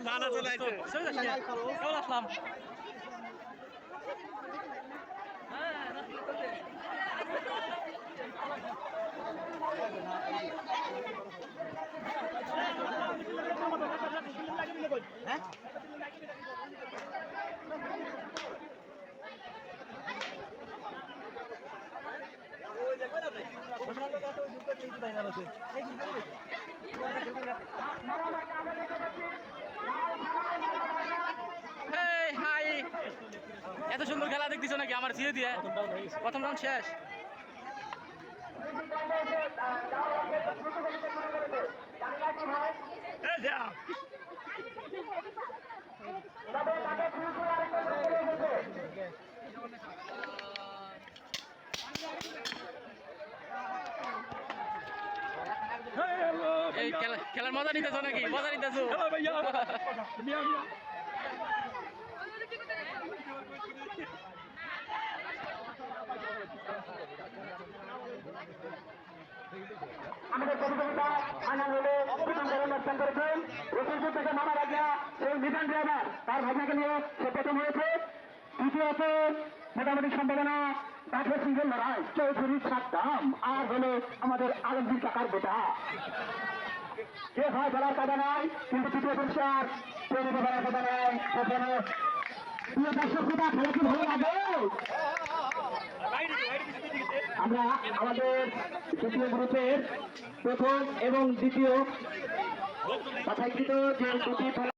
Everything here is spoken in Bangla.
নানা চলে আসছে। কেমন আসলাম। হেই এত সুন্দর খেলা দেখতেছো নাকি? আমার সিয়ে দিয়ে। প্রথম রাউন্ড শেষ। এই খেলা খেলার মজা নিতেছো নাকি? মজা নিতেছো? আমাদের প্রতিযোগিতা ফাইনাল হলে অনুষ্ঠান করেছেন রসুলপুর থেকে মামা রাজা সেই মিজান ড্রাইভার। তার ভাবনাকে নিয়ে সে প্রথম হয়েছে। দ্বিতীয়ত মোটামুটি সম্ভাবনা কাঠের সিঙ্গেল লড়াই। চৌধুরী সাদ্দাম। আর হলো আমাদের আলমগীর কাকার বেটা। কে হয় বলার কথা নাই, কিন্তু তৃতীয় পুরস্কার, তৈরি বলার কথা নাই আমরা আমাদের দ্বিতীয় গ্রুপের প্রথম এবং দ্বিতীয় কথাকৃত যে দুটি